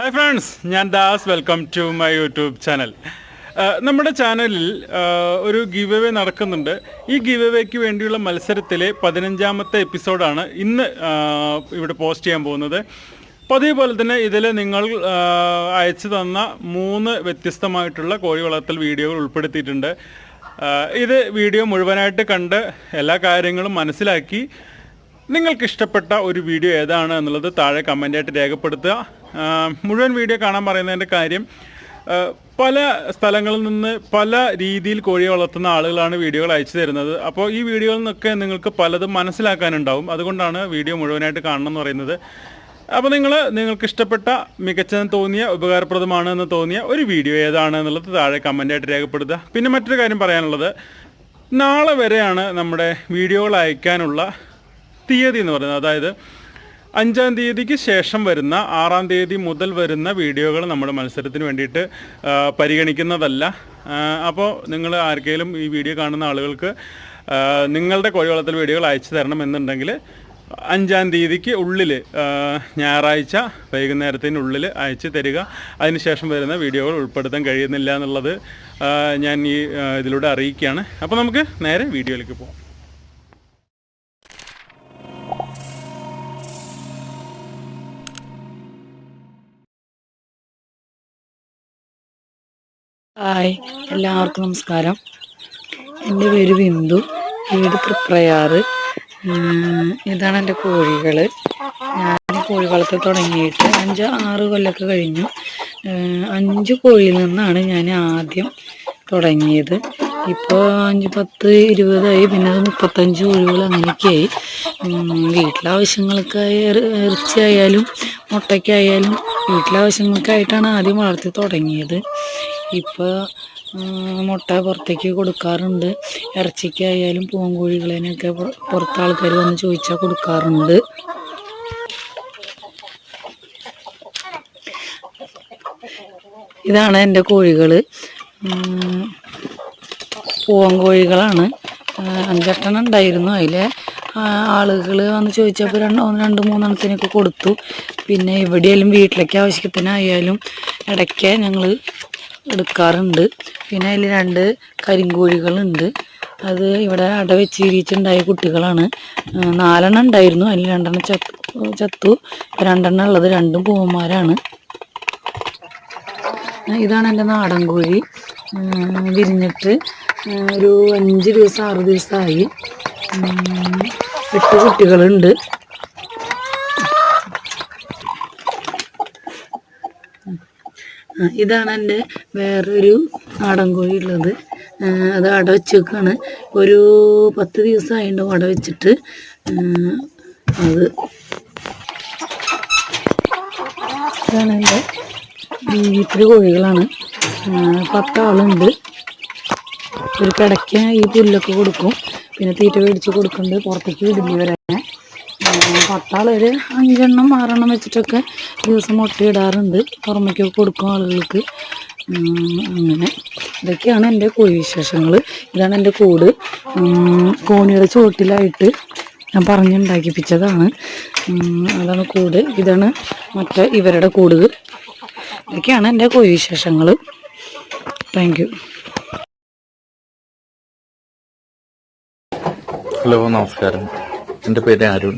Hi friends ഞാൻ Das. Welcome to my YouTube channel നമ്മുടെ ചാനലിൽ ഒരു ഗീവ് അവേ നടക്കുന്നുണ്ട്. ഈ ഗീവ് അവേക്ക് വേണ്ടിയുള്ള മത്സരത്തിലെ പതിനഞ്ചാമത്തെ എപ്പിസോഡാണ് ഇന്ന് ഇവിടെ പോസ്റ്റ് ചെയ്യാൻ പോകുന്നത്. പതിവ് പോലെ തന്നെ ഇതിൽ നിങ്ങൾ അയച്ചു തന്ന മൂന്ന് വ്യത്യസ്തമായിട്ടുള്ള കോഴി വളർത്തൽ വീഡിയോകൾ ഉൾപ്പെടുത്തിയിട്ടുണ്ട്. ഇത് വീഡിയോ മുഴുവനായിട്ട് കണ്ട് എല്ലാ കാര്യങ്ങളും മനസ്സിലാക്കി നിങ്ങൾക്ക് ഇഷ്ടപ്പെട്ട ഒരു വീഡിയോ ഏതാണ് എന്നുള്ളത് താഴെ കമന്റായിട്ട് രേഖപ്പെടുത്തുക. മുഴുവൻ വീഡിയോ കാണാൻ പറയുന്നതിന്റെ കാര്യം പല സ്ഥലങ്ങളിൽ നിന്ന് പല രീതിയിൽ കോഴിയെ വളർത്തുന്ന ആളുകളാണ് വീഡിയോകൾ അയച്ചു തരുന്നത്. അപ്പോൾ ഈ വീഡിയോയിൽ നിന്നൊക്കെ നിങ്ങൾക്ക് പലതും മനസ്സിലാക്കാനുണ്ടാവും. അതുകൊണ്ടാണ് വീഡിയോ മുഴുവനായിട്ട് കാണണം എന്ന് പറയുന്നത്. അപ്പോൾ നിങ്ങൾ നിങ്ങൾക്ക് ഇഷ്ടപ്പെട്ട മികച്ചതെന്ന് തോന്നിയ ഉപകാരപ്രദമാണ് എന്ന് തോന്നിയ ഒരു വീഡിയോ ഏതാണ് എന്നുള്ളത് താഴെ കമന്റായിട്ട് രേഖപ്പെടുത്തുക. പിന്നെ മറ്റൊരു കാര്യം പറയാനുള്ളത് നാളെ വരെയാണ് നമ്മുടെ വീഡിയോകൾ അയക്കാനുള്ള തീയതി എന്ന് പറയുന്നത്. അതായത് അഞ്ചാം തീയതിക്ക് ശേഷം വരുന്ന ആറാം തീയതി മുതൽ വരുന്ന വീഡിയോകൾ നമ്മൾ മത്സരത്തിന് വേണ്ടിയിട്ട് പരിഗണിക്കുന്നതല്ല. അപ്പോൾ നിങ്ങൾ ആർക്കെങ്കിലും ഈ വീഡിയോ കാണുന്ന ആളുകൾക്ക് നിങ്ങളുടെ കോഴി വളർത്തൽ വീഡിയോകൾ അയച്ചു തരണം എന്നുണ്ടെങ്കിൽ അഞ്ചാം തീയതിക്ക് ഉള്ളിൽ ഞായറാഴ്ച വൈകുന്നേരത്തിനുള്ളിൽ അയച്ചു തരിക. അതിനുശേഷം വരുന്ന വീഡിയോകൾ ഉൾപ്പെടുത്താൻ കഴിയുന്നില്ല എന്നുള്ളത് ഞാൻ ഈ ഇതിലൂടെ അറിയിക്കുകയാണ്. അപ്പോൾ നമുക്ക് നേരെ വീഡിയോയിലേക്ക് പോകാം ഹായ് എല്ലാവർക്കും നമസ്കാരം. എന്റെ പേര് ബിന്ദു വീട് തൃപ്രയാറ്. ഇതാണ് എന്റെ കോഴികൾ ഞാൻ കോഴി വളർത്തി തുടങ്ങിയിട്ട് അഞ്ച് ആറ് കൊല്ലമൊക്കെ കഴിഞ്ഞു. അഞ്ച് കോഴിയിൽ നിന്നാണ് ഞാൻ ആദ്യം തുടങ്ങിയത്. ഇപ്പോൾ അഞ്ച് പത്ത് ഇരുപതായി പിന്നെ അത് മുപ്പത്തഞ്ച് കോഴികൾ അങ്ങനെയൊക്കെയായി. വീട്ടിലാവശ്യങ്ങൾക്കായി ഇറച്ചിയായാലും മുട്ടയ്ക്കായാലും വീട്ടിലാവശ്യങ്ങൾക്കായിട്ടാണ് ആദ്യം വളർത്തി തുടങ്ങിയത്. ഇപ്പോൾ മുട്ട പുറത്തേക്ക് കൊടുക്കാറുണ്ട്. ഇറച്ചിക്കായാലും പൂങ്കോഴികളേനൊക്കെ പുറ- പുറത്ത് ആൾക്കാർ വന്ന് ചോദിച്ചാൽ കൊടുക്കാറുണ്ട്. ഇതാണ് എന്റെ കോഴികൾ പൂവൻ കോഴികളാണ് അഞ്ചെട്ടെണ്ണം ഉണ്ടായിരുന്നു. അതിൽ ആളുകൾ വന്ന് ചോദിച്ചപ്പോൾ രണ്ടോ ഒന്ന് രണ്ട് മൂന്നെണ്ണത്തിനൊക്കെ കൊടുത്തു. പിന്നെ എവിടെയായാലും വീട്ടിലേക്ക് ആവശ്യത്തിനായാലും ഇടയ്ക്ക് ഞങ്ങൾ എടുക്കാറുണ്ട്. പിന്നെ അതിൽ രണ്ട് കരിങ്കോഴികളുണ്ട്. അത് ഇവിടെ അട വെച്ച് ഇരിച്ചുണ്ടായ കുട്ടികളാണ് നാലെണ്ണം ഉണ്ടായിരുന്നു. അതിൽ രണ്ടെണ്ണം ചത്തു ചത്തു. രണ്ടെണ്ണം ഉള്ളത് രണ്ടും പൂവന്മാരാണ്. ഇതാണ് എന്റെ നാടൻ കോഴി. വിരിഞ്ഞിട്ട് ഒരു അഞ്ച് ദിവസം ആറ് ദിവസമായി. എട്ട് കുട്ടികളുണ്ട്. ഇതാണ് എന്റെ വേറൊരു നാടൻ കോഴി ഉള്ളത്. അത് അട വെച്ചേക്കാണ്. ഒരു പത്ത് ദിവസമായിട്ടുണ്ടാവും അട വെച്ചിട്ട്. അത് ഇതാണ് എന്റെ വീട്ടിൽ കോഴികളാണ്. പത്താളുണ്ട്. ഒരു കിടയ്ക്ക് ഈ പുല്ലൊക്കെ കൊടുക്കും. പിന്നെ തീറ്റ മേടിച്ച് കൊടുക്കുന്നുണ്ട് പുറത്തേക്ക് വിടില്ല പത്താൾ ഒരു അഞ്ചെണ്ണം ആറെണ്ണം വെച്ചിട്ടൊക്കെ ദിവസം മുട്ടയിടാറുണ്ട്. പുറമേക്കൊക്കെ കൊടുക്കും ആളുകൾക്ക്. അങ്ങനെ. ഇതൊക്കെയാണ് എന്റെ കോഴി വിശേഷങ്ങൾ ഇതാണ് എന്റെ കൂട്. കോണിയുടെ ചുവട്ടിലായിട്ട് ഞാൻ പറഞ്ഞുണ്ടാക്കിപ്പിച്ചതാണ് അതാണ് കൂട്. ഇതാണ് മറ്റേ ഇവരുടെ കൂട്. ഇതൊക്കെയാണ് എന്റെ കോഴി വിശേഷങ്ങൾ താങ്ക് ഹലോ നമസ്കാരം. എന്റെ പേര് അരുൺ.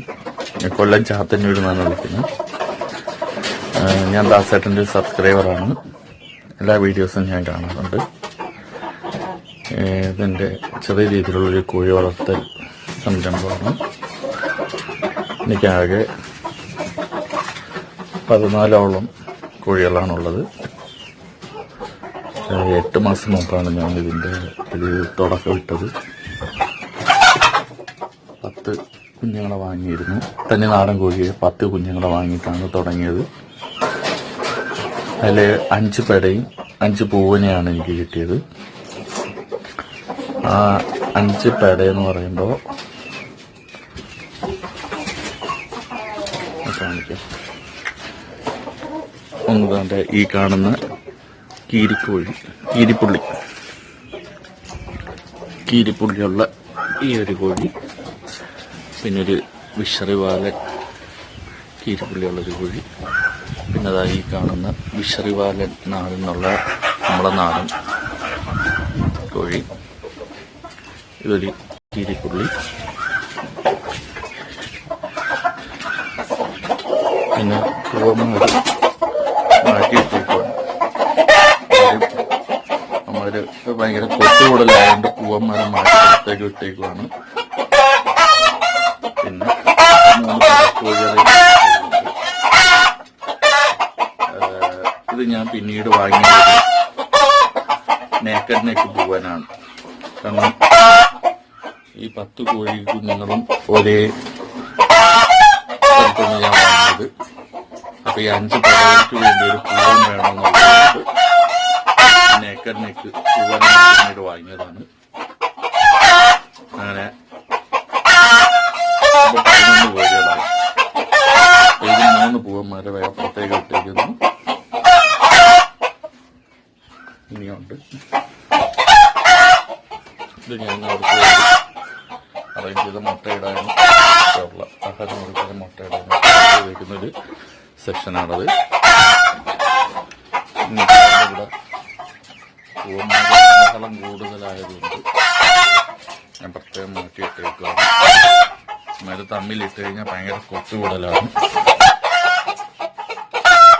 കൊല്ലം ചാത്തന്നൂരിൽ നിന്നാണ് വിളിക്കുന്നത്. ഞാൻ ദാസേട്ടന്റെ സബ്സ്ക്രൈബറാണ് എല്ലാ വീഡിയോസും ഞാൻ കാണാറുണ്ട്. ഇതെന്റെ ചെറിയ രീതിയിലുള്ളൊരു കോഴി വളർത്തൽ സംരംഭമാണ്. എനിക്കാകെ പതിനാലോളം കോഴികളാണുള്ളത്. എട്ട് മാസം മുമ്പാണ് ഞാൻ ഇതിന്റെ ഒരു തുടക്കം ഇട്ടത് പത്ത് കുഞ്ഞുങ്ങളെ വാങ്ങിയിരുന്നു. തന്നെ നാടൻ കോഴിയെ പത്ത് കുഞ്ഞുങ്ങളെ വാങ്ങിയിട്ടാണ് തുടങ്ങിയത്. അതിൽ അഞ്ച് പെടയും അഞ്ച് പൂവനെയാണ് എനിക്ക് കിട്ടിയത്. ആ അഞ്ച് പെട എന്ന് പറയുമ്പോൾ കാണിക്കാം ഒന്ന് താന്റെ ഈ കാണുന്ന കീരിക്കോഴി കീരിപ്പുള്ളി. കീരിപ്പുള്ളിയുള്ള ഈ ഒരു കോഴി. പിന്നെ ഒരു വിഷറി വാലൻ കുഴി. പിന്നതായി പിന്നെ അതായി കാണുന്ന വിഷറി വാലൻ വിഷറിവാലൻ നാടെന്നുള്ള നമ്മളെ നാടൻ കോഴി. ഇതൊരു കീരിപ്പുള്ളി. പിന്നെ മാറ്റിയിട്ടേക്കുവാണ്. നമ്മളൊരു ഭയങ്കര കൊത്തുകൂടലായതുകൊണ്ട് പൂവന്മാരെ മാറ്റി ഇട്ടേക്കുവാണ് പിന്നെ മൂന്ന് കോഴികളെ ഏഹ് ഇത് ഞാൻ പിന്നീട് വാങ്ങിയത് നേക്കഡ് പോവാനാണ് പൂവനാണ് കാരണം ഈ പത്ത് കോഴി കുഞ്ഞുങ്ങളും ഒരേ സ്ഥലത്തുനിന്ന് ഞാൻ വാങ്ങിയത്. അപ്പൊ ഈ അഞ്ച് പേർക്ക് വേണ്ടി ഒരു പൂവൻ വേണമെന്നുള്ളത് നേക്കഡ് നെക്ക് പൂവൻ പിന്നീട് വാങ്ങിയതാണ്. അങ്ങനെ ഇപ്പൊ പതിനൊന്ന് കോഴികളായി ഇതിൽ മൂന്ന് പൂവന്മാരെ വേറെ പുറത്തേക്ക് ഇട്ടേക്കുന്നു ഇനിയുണ്ട് ഇത് ഞാൻ അവർക്ക് അറേഞ്ച് ചെയ്ത മുട്ടയിടാനും ഉള്ള ആഹാരം കൊടുക്കുന്ന മുട്ടയിടാനും ഉപയോഗിക്കുന്ന ഒരു സെക്ഷനാണത് ഇവിടെ ബഹളം കൂടുതലായതുകൊണ്ട് ഞാൻ പ്രത്യേകം മാറ്റിയിട്ടേക്കാണ്. അത് തമ്മിലിട്ട് കഴിഞ്ഞാൽ ഭയങ്കര കൊത്തുകൂടലാണ്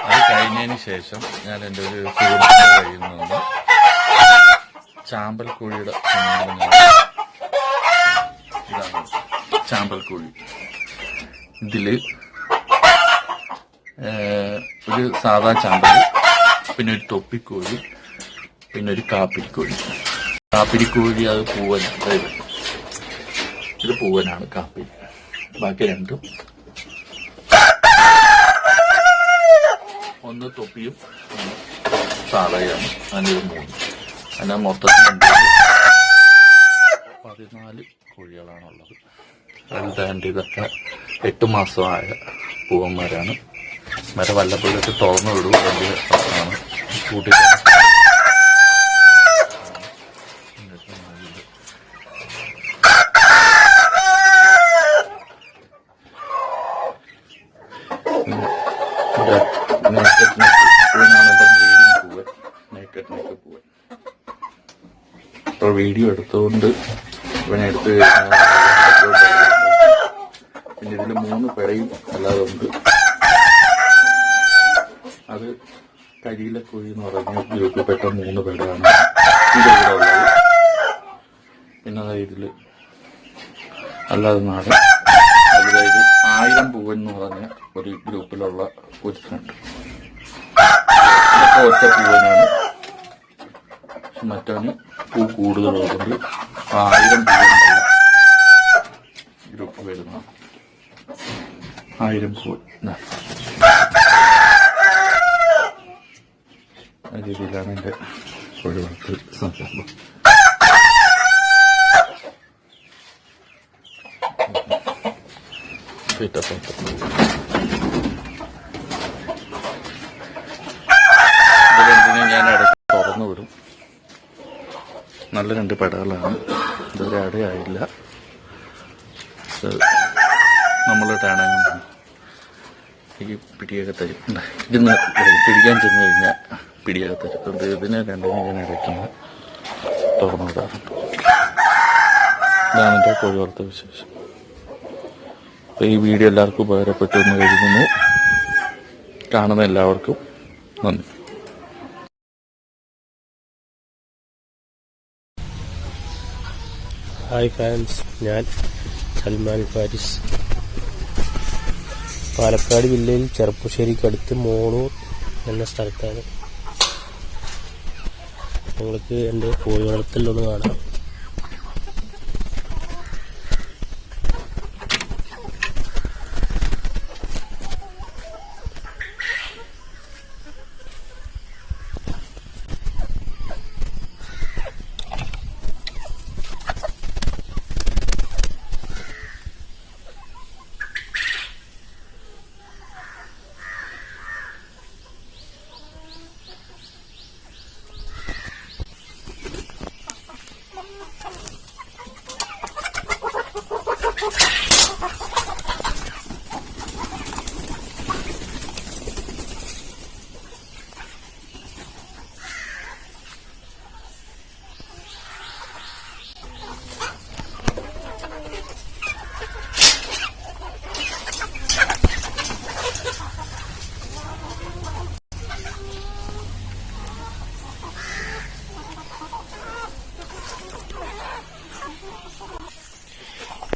അത് കഴിഞ്ഞതിന് ശേഷം ഞാൻ എന്റെ ഒരു സുഹൃത്തിന്റെ കയ്യിൽ ചാമ്പൽ കോഴിയുടെ ഇതാണ് ചാമ്പൽ കോഴി. ഇതിൽ ഒരു സാധാ ചാമ്പൽ പിന്നെ ഒരു തൊപ്പിക്കോഴി പിന്നെ ഒരു കാപ്പിരിക്കോഴി കാപ്പിരിക്കോഴി അത് പൂവൻ അതായത് ഇത് പൂവനാണ് കാപ്പി. ബാക്കി രണ്ടും ഒന്ന് തൊപ്പിയും ഒന്ന് അതിന് മൂന്ന്. അതിന്റെ മൊത്തത്തിൽ പതിനാല് കോഴികളാണുള്ളത്. വലുതാണ്ട് ഇതൊക്കെ? എട്ട് മാസമായ പൂവന്മാരാണ്. മര വല്ലപ്പോഴൊക്കെ തുറന്നു വിടും വലിയ പ്രശ്നമാണ്. കൂട്ടി നേക്കറ്റ് നെക്ക് ഇവനാണ് എന്റെ ബ്രീഡിങ് പൂവൻ നേക്കറ്റ് നെക്ക് പൂവൻ ഇപ്പോൾ വീഡിയോ എടുത്തുകൊണ്ട് ഇവനെ എടുത്ത് കഴിഞ്ഞാൽ പിന്നെ ഇതിൽ മൂന്ന് പിഴയും അല്ലാതെ ഉണ്ട്. അത് കരിയിലെ കുഴി എന്ന് പറഞ്ഞ ഗ്രൂപ്പിൽപ്പെട്ട മൂന്ന് പേരാണ് പിന്നെ അതായത് ഇതിൽ അല്ലാതെ നാടൻ. അതായത് ആയിരം പൂവൻ എന്ന് പറഞ്ഞ ഒരു ഗ്രൂപ്പിലുള്ള ഒരുത്തനുണ്ട്. ഒറ്റ പൂവനാണ്. മറ്റവന് പൂ കൂടുതലുള്ളതുകൊണ്ട് ആയിരം ഗ്രൂപ്പ് വരുന്നതാണ് ആയിരം പൂ രീതിയിലാണ് എന്റെ കോഴി വളർത്തൽ സംരംഭം തീറ്റപ്പുറത്ത് ഇതിലെന്തിനും ഞാൻ ഇടയ്ക്ക് തുറന്നു വിടും നല്ല രണ്ട് പടകളാണ്. ഇതുവരെ അടയായില്ല നമ്മളെ ടാണങ്ങ ഈ പിടിയൊക്കെ തരും. ഇരുന്ന് പിടിക്കാൻ ചെന്ന് കഴിഞ്ഞാൽ പിടിയൊക്കെ തരും. ഇതിനെ രണ്ടിനും ഞാൻ ഇടയ്ക്കുന്ന തുറന്നു വിടാറുണ്ട് ഇതാണ് എന്റെ കോഴി വളർത്ത വിശേഷം. അപ്പോൾ ഈ വീഡിയോ എല്ലാവർക്കും ഉപകാരപ്പെട്ടു എന്ന് കരുതുന്നു. കാണുന്ന എല്ലാവർക്കും നന്ദി. ഹായ് ഫാൻസ് ഞാൻ സൽമാൻ ഫാരിസ്. പാലക്കാട് ജില്ലയിൽ ചെറുപ്പശ്ശേരിക്കടുത്ത് മോണൂർ എന്ന സ്ഥലത്താണ്. നിങ്ങൾക്ക് എന്റെ കോഴി വളർത്തലൊന്ന് കാണാം.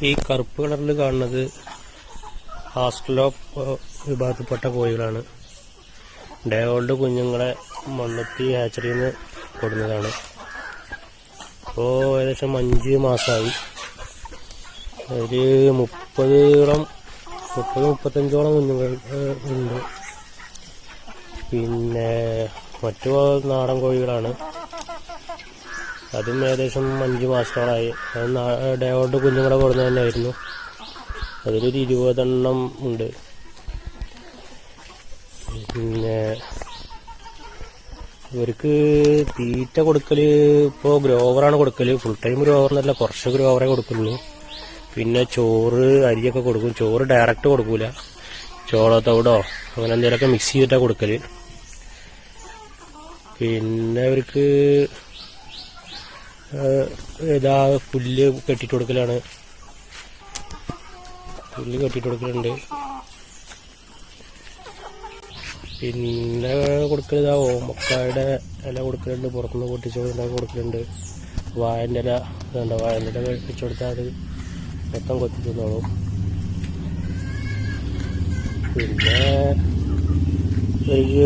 ഈ കറുപ്പ് കളറിൽ കാണുന്നത് ഹാസ്റ്റലോപ്പ് വിഭാഗത്തിൽപ്പെട്ട കോഴികളാണ്. ഡേ ഓൾഡ് കുഞ്ഞുങ്ങളെ മണ്ണത്തി ഹാച്ചറിയിൽ നിന്ന് കൊടുന്നതാണ്. ഇപ്പോൾ ഏകദേശം അഞ്ച് മാസമായി ഒരു മുപ്പതോളം മുപ്പത് മുപ്പത്തഞ്ചോളം കുഞ്ഞുങ്ങൾ ഉണ്ട്. പിന്നെ മറ്റു നാടൻ കോഴികളാണ്. അതും ഏകദേശം അഞ്ച് മാസത്തോളമായി അത് നാ- ഡേ ഓൾഡ് കുഞ്ഞുങ്ങളെ കൊടുന്നു തന്നെയായിരുന്നു. അതിലൊരു ഇരുപതെണ്ണം ഉണ്ട്. പിന്നെ ഇവർക്ക് തീറ്റ കൊടുക്കൽ ഇപ്പോൾ ഗ്രോവറാണ് കൊടുക്കൽ. ഫുൾ ടൈം ഗ്രോവർ എന്നല്ല കുറച്ച് ഗ്രോവറേ കൊടുക്കുള്ളൂ. പിന്നെ ചോറ് അരിയൊക്കെ കൊടുക്കും. ചോറ് ഡയറക്റ്റ് കൊടുക്കൂല. ചോളത്തോടോ അങ്ങനെ എന്തെങ്കിലുമൊക്കെ മിക്സ് ചെയ്തിട്ടാണ് കൊടുക്കൽ. പിന്നെ അവർക്ക് ഇതാ പുല്ല് കെട്ടിട്ട് കൊടുക്കലാണ്. പുല്ല് കെട്ടിട്ട് കൊടുക്കലുണ്ട്. പിന്നെ കൊടുക്കലിതാ ഓമക്കായുടെ ഇല കൊടുക്കലുണ്ട്. പുറത്തുനിന്ന് പൊട്ടിച്ചോണ്ട് കൊടുക്കലുണ്ട്. വായന്റെ ഇല വേണ്ട വായന്റെ ഇല കഴിപ്പിച്ചു കൊടുത്താൽ അത് മൊത്തം കൊത്തി തിന്നോളും പിന്നെ ഒരു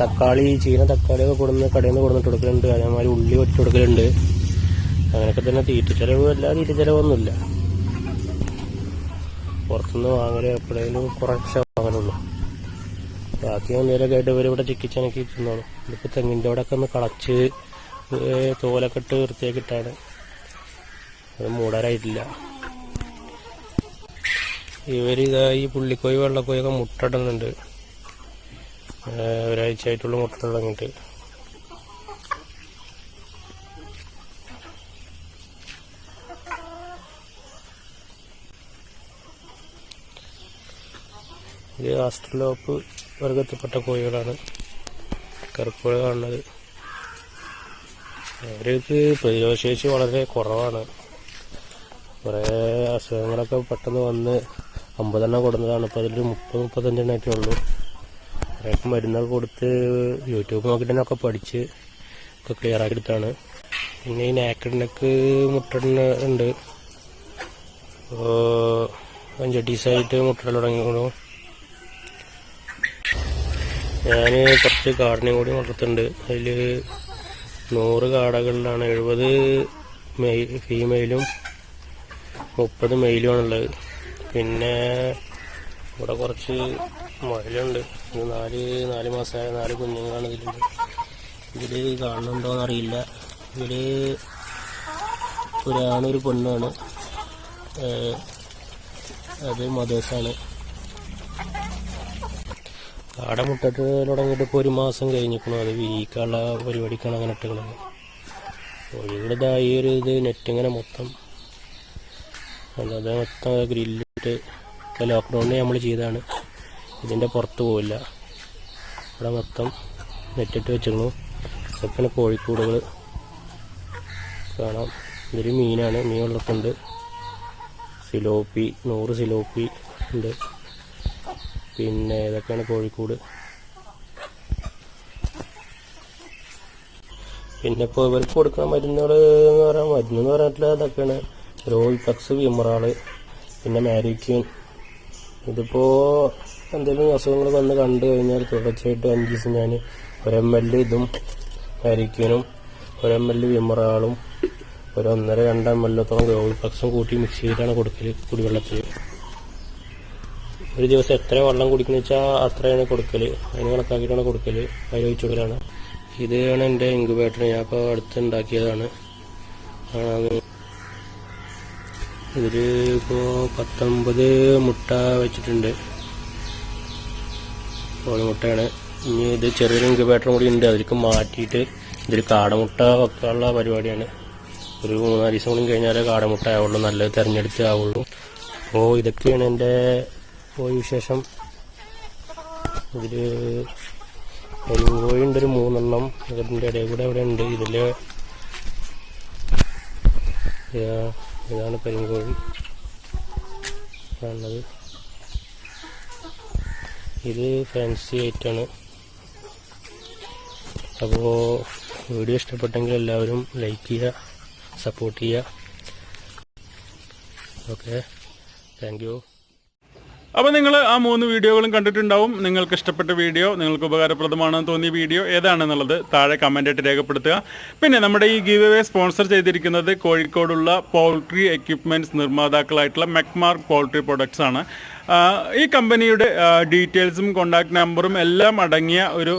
തക്കാളി ചീന തക്കാളിയൊക്കെ കൊടുന്ന് കടയിൽ നിന്ന് കൊടുന്നിട്ട് കൊടുക്കലുണ്ട്. അതേമാതിരി ഉള്ളി വെട്ടി കൊടുക്കലുണ്ട്. അങ്ങനെയൊക്കെ തന്നെ തീറ്റ ചെലവ് എല്ലാ തീറ്റ ചെലവൊന്നുമില്ല. പുറത്തുനിന്ന് വാങ്ങൽ എപ്പോഴേലും കുറച്ച് വാങ്ങലുള്ളൂ. ബാക്കി എന്തെങ്കിലുമൊക്കെ ആയിട്ട് ഇവർ ഇവിടെ ചിക്കിച്ചനക്കി തിന്നോളും. ഇതിപ്പോൾ തെങ്ങിന്റെ അവിടെ ഒക്കെ ഒന്ന് കളച്ച് തോലൊക്കെ ഇട്ട് വൃത്തിയാക്കി ഇട്ടാണ് അത് മൂടാറായിട്ടില്ല. ഇവർ ഈ പുള്ളിക്കോയി വെള്ളക്കോയൊക്കെ മുട്ടയിടുന്നുണ്ട് ഏ, ഒരാഴ്ച ആയിട്ടുള്ള മുട്ട തുടങ്ങിയിട്ട് ഇത് ആസ്ട്രലോപ്പ് വർഗത്തിൽപ്പെട്ട കോഴികളാണ്. കറുപ്പുകൾ കാണുന്നത്. അവർക്ക് പ്രതിരോധശേഷി വളരെ കുറവാണ്. കുറേ അസുഖങ്ങളൊക്കെ പെട്ടെന്ന് വന്ന് അമ്പതെണ്ണം കൊടുന്നതാണ്. ഇപ്പോൾ അതിൽ മുപ്പത് മുപ്പത്തഞ്ചെണ്ണമൊക്കെ ഉള്ളൂ. കുറേയൊക്കെ മരുന്നൊക്കെ കൊടുത്ത് യൂട്യൂബ് നോക്കിയിട്ട് തന്നെ ഒക്കെ പഠിച്ച് ഒക്കെ ക്ലിയർ ആക്കി എടുത്താണ് പിന്നെ ഈ നാക്കഡിനൊക്കെ മുട്ട ഉണ്ട്. അഞ്ചട്ടീസായിട്ട് മുട്ട തുടങ്ങിക്കണു ഞാൻ കുറച്ച് കാടിനെ കൂടി വളർത്തുന്നുണ്ട് അതിൽ നൂറ് കാടകളിലാണ് എഴുപത് മെയ് ഫീമെയിലും മുപ്പത് മെയിലുമാണുള്ളത് പിന്നെ ഇവിടെ കുറച്ച് ഇത് നാല് നാല് മാസമായ നാല് കുഞ്ഞുങ്ങളാണ് ഇതിലുണ്ട് ഇതിൽ കാണുന്നുണ്ടോയെന്ന് അറിയില്ല ഇതിൽ ഒരാണൊരു ഒരു പെണ്ണാണ് അത് മദേഴ്സാണ്. ആടെ മുട്ടിട്ട് തുടങ്ങിയിട്ട് ഇപ്പോൾ ഒരു മാസം കഴിഞ്ഞിരിക്കണു അത് വീക്കാനുള്ള പരിപാടിക്കാണ് അങ്ങനെ ഇട്ടുള്ളത്. കോഴികളുടെ ഒരു ഇത് നെറ്റ് ഇങ്ങനെ മൊത്തം അല്ലാതെ മൊത്തം ഗ്രില്ലിട്ട് ലോക്ക്ഡൗണിൽ നമ്മൾ ചെയ്താണ് ഇതിന്റെ പുറത്ത് പോവില്ല. ഇവിടെ മൊത്തം നെറ്റിട്ട് വെച്ചിരുന്നു ഇതൊക്കെയാണ് കോഴിക്കൂടുകൾ. കാണാം. ഇതൊരു മീനാണ്. മീൻ വളർത്തുണ്ട് സിലോപ്പി നൂറ് സിലോപ്പി ഉണ്ട്. പിന്നെ ഇതൊക്കെയാണ് കോഴിക്കോട്. പിന്നെ ഇപ്പോൾ ഇവർക്ക് കൊടുക്കുന്ന മരുന്നുകൾ എന്ന് പറയാൻ മരുന്ന് എന്ന് പറഞ്ഞിട്ടുള്ള ഇതൊക്കെയാണ്. റോയിഫ്ലക്സ് വിമറാൾ പിന്നെ മാരിക്യൂൻ ഇതിപ്പോ എന്തെങ്കിലും അസുഖങ്ങൾ വന്ന് കണ്ടു കഴിഞ്ഞാൽ തുടർച്ചയായിട്ട് അഞ്ച് ദിവസം ഞാൻ ഒരു എം എൽ ഇതും മാരിക്യൂനും ഒരു എം എൽ വിമറാളും ഒരു ഒന്നര രണ്ട് എം എല്ലോത്തോളം റോയിഫ്ലക്സും കൂട്ടി മിക്സ് ചെയ്തിട്ടാണ് കൊടുക്കൽ കുടിവെള്ളത്തിൽ ഒരു ദിവസം എത്ര വെള്ളം കുടിക്കുന്ന വെച്ചാൽ അത്രയാണ് കൊടുക്കൽ. അതിന് കണക്കാക്കിയിട്ടാണ് ഒഴിച്ചു കൊടുക്കലാണ്. ഇതാണ് എന്റെ ഇൻക്യുബേറ്റർ ഞാൻ ഇപ്പോൾ അടുത്ത് ഉണ്ടാക്കിയതാണ്. ഇതിൽ ഇപ്പോൾ പത്തൊമ്പത് മുട്ട വെച്ചിട്ടുണ്ട്. കോഴിമുട്ടയാണ് ഇനി ഇത് ചെറിയൊരു ഇൻക്യുബേറ്റർ കൂടി ഉണ്ട്. അതിലേക്ക് മാറ്റിയിട്ട് ഇതിൽ കാടമുട്ട വെക്കാനുള്ള പരിപാടിയാണ്. ഒരു മൂന്നാൽ ദിവസം കൂടി കഴിഞ്ഞാലേ കാടമുട്ട ആവുള്ളൂ. നല്ലത് തിരഞ്ഞെടുത്ത് ആവുള്ളൂ. അപ്പോൾ ഇതൊക്കെയാണ് എന്റെ കോഴി വിശേഷം. ഇതിൽ എരിവോയിണ്ട് ഒരു മൂന്നെണ്ണം. ഇതിന്റെ ഇടയിൽ കൂടെ അവിടെ ഉണ്ട്. ഇതിൽ ഇതാ- ഇതാണ് പെരുങ്കോഴി. കാണുന്നത്. ഇത് ഫാൻസി ആയിട്ടാണ് അപ്പോൾ വീഡിയോ ഇഷ്ടപ്പെട്ടെങ്കിൽ എല്ലാവരും ലൈക്ക് ചെയ്യുക സപ്പോർട്ട് ചെയ്യുക. ഓക്കെ താങ്ക് യു അപ്പോൾ നിങ്ങൾ ആ മൂന്ന് വീഡിയോകളും കണ്ടിട്ടുണ്ടാവും. നിങ്ങൾക്ക് ഇഷ്ടപ്പെട്ട വീഡിയോ നിങ്ങൾക്ക് ഉപകാരപ്രദമാണെന്ന് തോന്നിയ വീഡിയോ ഏതാണെന്നുള്ളത് താഴെ കമന്റായിട്ട് രേഖപ്പെടുത്തുക. പിന്നെ നമ്മുടെ ഈ ഗീവ് അവേ സ്പോൺസർ ചെയ്തിരിക്കുന്നത് കോഴിക്കോടുള്ള പോൾട്രി എക്യുപ്മെന്റ്സ് നിർമ്മാതാക്കളായിട്ടുള്ള മെക്മാർക്ക് പോൾട്രി പ്രൊഡക്ട്സ് ആണ്. ഈ കമ്പനിയുടെ ഡീറ്റെയിൽസും കോൺടാക്ട് നമ്പറും എല്ലാം അടങ്ങിയ ഒരു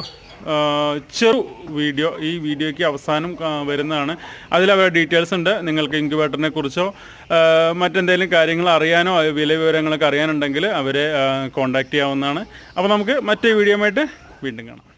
ചെറു വീഡിയോ ഈ വീഡിയോയ്ക്ക് അവസാനം വരുന്നതാണ്. അതിൽ അവരുടെ ഡീറ്റെയിൽസ് ഉണ്ട്. നിങ്ങൾക്ക് ഇൻക്യുബേറ്ററിനെ കുറിച്ചോ മറ്റെന്തെങ്കിലും കാര്യങ്ങൾ അറിയാനോ വില വിവരങ്ങളൊക്കെ അറിയാനുണ്ടെങ്കിൽ അവരെ കോൺടാക്റ്റ് ചെയ്യാവുന്നതാണ്. അപ്പോൾ നമുക്ക് മറ്റേ വീഡിയോയുമായിട്ട് വീണ്ടും കാണാം.